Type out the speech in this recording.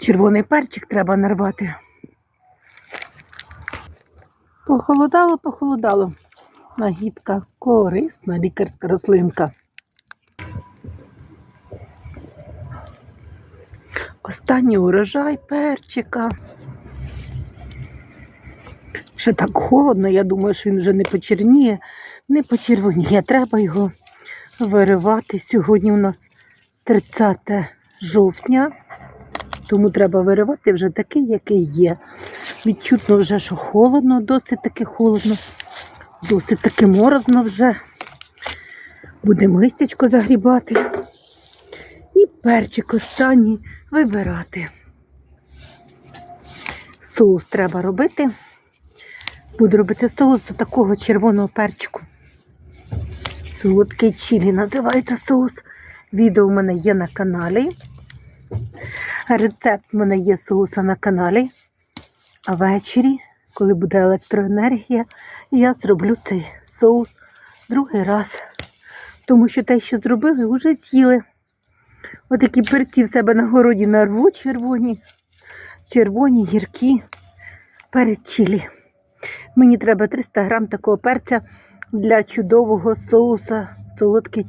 Червоний перчик треба нарвати. Похолодало, похолодало. Нагідка корисна лікарська рослинка. Останній урожай перчика. Ще так холодно, я думаю, що він вже не почерніє, не почервоніє. Треба його виривати. Сьогодні у нас 30 жовтня, тому треба виривати вже такий, який є. Відчутно вже, що холодно, досить таки холодно, досить таки морозно вже. Будемо листячко загрібати. І перчик останній вибирати. Соус треба робити. Буду робити соус з такого червоного перчику. Солодкий чилі називається соус. Відео в мене є на каналі. Рецепт в мене є соуса на каналі. А ввечері, коли буде електроенергія, я зроблю цей соус другий раз. Тому що те, що зробили, вже з'їли. Отакі перці в себе на городі нарву червоні, червоні, гіркі, перед чилі. Мені треба 300 грам такого перця для чудового соуса солодкий